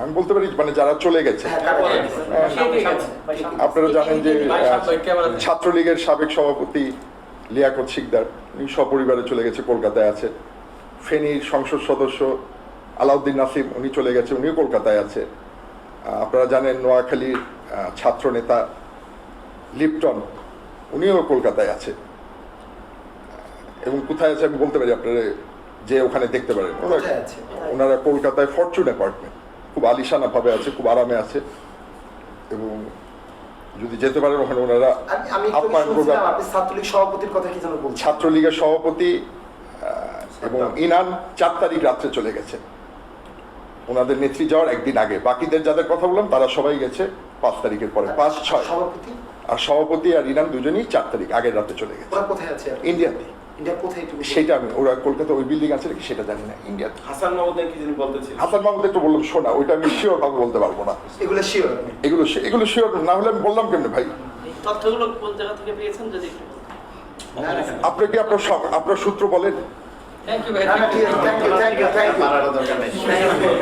আমি বলতে পারি মানে যারা চলে গেছে হ্যাঁ, আপনারা জানেন যে ছাত্রলীগের সাবেক সভাপতি লিয়াকত শিকদার উনি সপরিবারে চলে গেছে কলকাতায় আছে। ফেনীর সংসদ সদস্য আলাউদ্দিন নাসিম উনি চলে গেছে উনিও কলকাতায় আছে। আপনারা জানেন নোয়াখালীর ছাত্র নেতা লিপটন উনিও কলকাতায় আছে। এবং কোথায় আছে আমি বলতে পারি আপনারা যে ওখানে দেখতে পারেন? ওনারা কলকাতায় ফরচুন অ্যাপার্টমেন্ট। খুব আলিশানা ভাবে আছে খুব আরামে আছে। এবং যদি যেতে পারেন ওখানে ওনারা ছাত্রলীগ সভাপতির কথা কি যেন ছাত্রলীগের সভাপতি এবং ইনান চার তারিখ রাত্রে চলে গেছে। ওনাদের নেত্রী যাওয়ার একদিন আগে। বাকিদের যাদের কথা বললাম তারা সবাই গেছে পাঁচ তারিখের পরে পাঁচ ছয়। সভাপতি? আর সভাপতি আর ইনান দুজনই চার তারিখ আগের রাতে চলে গেছে। ওরা কোথায় আছে? ইন্ডিয়াতে। ইন্ডিয়া কোথায় একটু সেটা আমি ওরা কলকাতা ওই বিল্ডিং আছে নাকি সেটা জানি না ইন্ডিয়াতে হাসান মাহমুদের কি যিনি বলতেছিল হাসান মাহমুদ একটু বললাম শোনা ওইটা আমি শিওর ভাবে বলতে পারব না। এগুলো শিওর এগুলো এগুলো শিওর না হলে আমি বললাম কেমনে ভাই? তথ্যগুলো কোন জায়গা থেকে পেয়েছেন যদি। আপনি কি আপনার আপনার সূত্র বলেন? থ্যাংক ইউ ভাই thank you thank you thank you